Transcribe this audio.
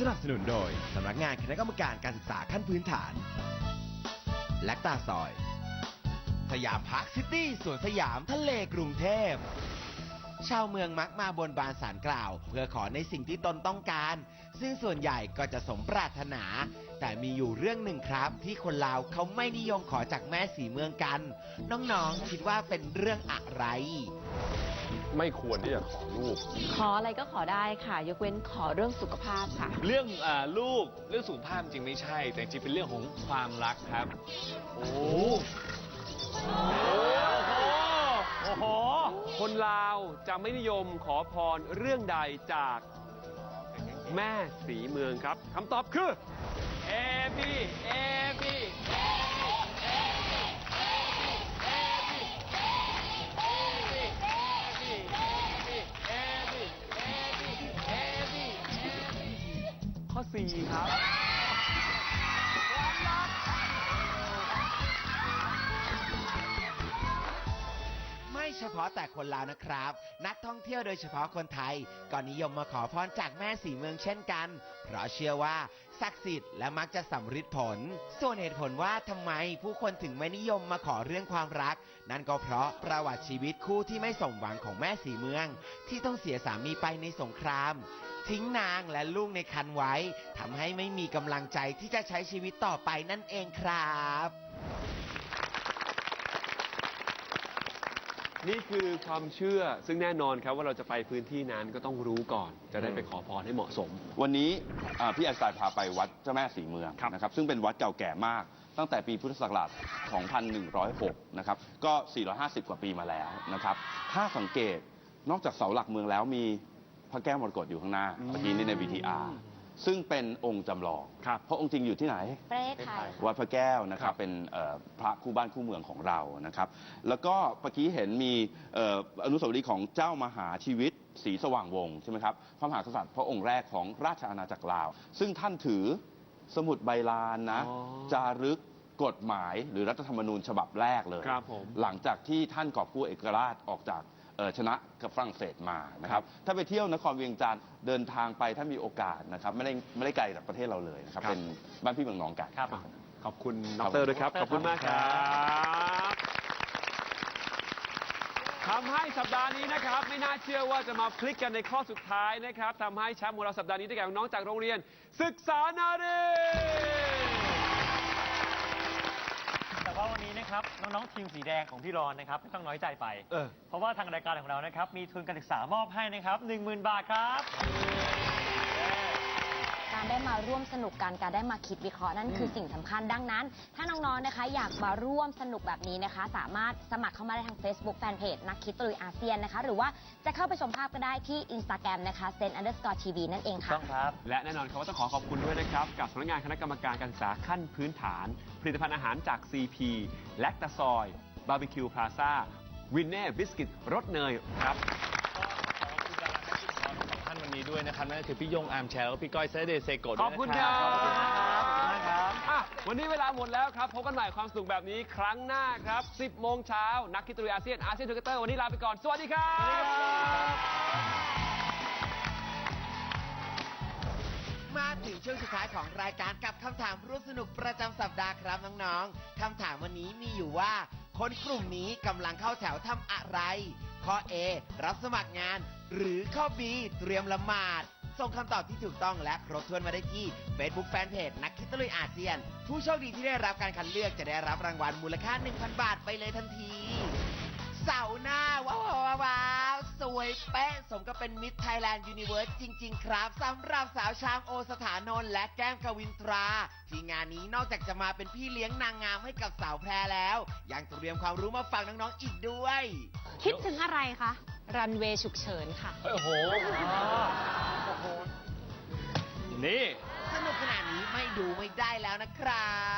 สนับสนุนโดยสำนักงานคณะกรรมการการศึกษาขั้นพื้นฐาน แลคตาซอย สยามพาร์คซิตี้สวนสยามทะเลกรุงเทพ ชาวเมืองมักมาบนบานสารกล่าว เพื่อขอในสิ่งที่ตนต้องการ ซึ่งส่วนใหญ่ก็จะสมปรารถนา แต่มีอยู่เรื่องหนึ่งครับ ที่คนลาวเขาไม่นิยมขอจากแม่สีเมืองกัน น้องๆคิดว่าเป็นเรื่องอะไร ไม่ควรที่จะขอลูก ขออะไรก็ขอได้ค่ะ ยกเว้นขอเรื่องสุขภาพค่ะ เรื่องอาลูกเรื่องสุขภาพจริงไม่ใช่ แต่จริงเป็นเรื่องของความรักครับ โอ้โหโอ้โห คนลาวจะไม่นิยมขอพรเรื่องใดจากแม่สีเมืองครับคำตอบคือ เอบีเอบี ข้อ 4 ครับ เฉพาะแต่คนลาวนะครับ นักท่องเที่ยวโดยเฉพาะคนไทยก็นิยมมาขอพรจากแม่สีเมืองเช่นกัน เพราะเชื่อว่าศักดิ์สิทธิ์และมักจะสำฤทธิ์ผล ส่วนเหตุผลว่าทำไมผู้คนถึงไม่นิยมมาขอเรื่องความรัก นั่นก็เพราะประวัติชีวิตคู่ที่ไม่สมหวังของแม่สีเมือง ที่ต้องเสียสามีไปในสงคราม ทิ้งนางและลูกในคันไว้ทำให้ไม่มีกำลังใจที่จะใช้ชีวิตต่อไปนั่นเองครับ นี่คือความเชื่อซึ่งแน่นอนครับว่าเราจะไปพื้นที่นั้นก็ต้องรู้ก่อน จะได้ไปขอพรให้เหมาะสม วันนี้อ่าพี่แอนสไตล์พาไปวัดเจ้าแม่สีเมืองครับนะครับซึ่งเป็นวัดเก่าแก่มาก ตั้งแต่ปีพุทธศักราช 2106 นะครับ ก็ 450 กว่าปีมาแล้วนะครับ ถ้าสังเกตนอกจากเสาหลักเมืองแล้วมีพระแก้วมรกตอยู่ข้างหน้าเมื่อกี้นี่ใน VTR ซึ่งเป็นองค์จำลอง ครับเพราะองค์จริงอยู่ที่ไหน ประเทศไทย วัดพระแก้วนะครัครับบเป็นเอ่อพระคู่บ้านคู่เมืองของเรานะครับ แล้วก็เมื่อกี้เห็นมีเอ่ออนุสาวรีย์ของเจ้ามหาชีวิตศรีสว่างวงศ์ใช่ไหมครับพระมหากษัตริย์พระองค์แรกของราชอาณาจักรลาว ซึ่งท่านถือสมุดใบลานนะอ๋อจารึกกฎหมายหรือรัฐธรรมนูญฉบับแรกเลย ครับผม หลังจากที่ท่านกอบกู้เอกราชออกจาก เอ่อชนะกับฝรั่งเศสมานะครับถ้าไปเที่ยวนครเวียงจันทร์เดินทางไปถ้ามีโอกาสนะครับไม่ได้ไม่ได้ไกลจากประเทศเราเลยนะครับครับ เป็นบ้านพี่เมืองน้องกัน ครับขอบคุณครัดบรด้วยครับ ขอบคุณมากครับทำให้สัปดาห์นี้นะครับ ไม่น่าเชื่อว่าจะมาพลิกกันในข้อสุดท้ายนะครับทำให้แชมป์ของเราสัปดาห์นี้ได้แก่น้องๆจากโรงเรียน ศึกษานารี ว่าวันนี้นะครับน้องๆทีมสีแดงของพี่รอนนะครับไม่ต้องน้อยใจไป เออ เพราะว่าทางรายการของเรานะครับมีทุนการศึกษามอบให้นะครับ 10,000 บาทครับ การได้มาร่วมสนุกกันการได้มาคิดวิเคราะห์นั่นคือสิ่งสำคัญดังนั้น ถ้าน้องๆนะคะ อยากมาร่วมสนุกแบบนี้นะคะ สามารถสมัครเข้ามาได้ทาง Facebook Fanpage นักคิดตลุยอาเซียนนะคะ หรือว่าจะเข้าไปชมภาพก็ได้ที่ Instagram นะคะ sen underscore tv นั่นเองค่ะ ต้องครับ และแน่นอนครับว่าต้องขอขอบคุณด้วยนะครับ กับสำนักงานคณะกรรมการการศึกษาขั้นพื้นฐาน ผลิตภัณฑ์อาหารจาก CP แลคตาซอยบาร์บีคิวพลาซ่าวินเน่บิสกิตรสเนยครับ นวันนี้ด้วยนะครับนั่นก็คือพี่ยงอาร์มแชร์แล้วก็พี่ก้อยเซเดเซโกะขด้อวบยนะคุณครับขอบคุณมากครับขอบคุณมากครับ อะวันนี้เวลาหมดแล้วครับ พบกันใหม่ความสนุกแบบนี้ครั้งหน้าครับ 10 โมงเช้า นักกิจตุยอาเซียนอาเซียนทูเกเตอร์วันนี้ลาไปก่อน สวัสดีครับมาถึงช่วงสุดท้ายของรายการกับคำถามร่วมสนุกประจำสัปดาห์ครับน้องๆคำถามวันนี้มีอยู่ว่า คนกลุ่มนี้กำลังเข้าแถวทำอะไร ข้อ A รับสมัครงาน หรือข้อ B เตรียมละหมาด ส่งคำตอบที่ถูกต้องและครบถ้วนมาได้ที่ Facebook Fanpage นักคิดตะลุยอาเซียน ผู้โชคดีที่ได้รับการคัดเลือกจะได้รับรางวัลมูลค่า 1,000 บาทไปเลยทันที เสาร์หน้าว้าวว้าววาวสวยเป๊ะสมกับเป็นมิ s ไทยแลนด์ยูนิเวิร์สจริง ๆ ครับสำหรับสาวชางโอสถานนท์และแก้มกวินตรา ที่งานนี้นอกจากจะมาเป็นพี่เลี้ยงนางงามให้กับสาวแพรแล้ว ยังเตรียมความรู้มาฝากน้องๆอีกด้วย คิดถึงอะไรคะ รันเวย์ฉุกเฉินค่ะโอ้โหนี่ สนุกขนาดนี้ไม่ดูไม่ได้แล้วนะครับ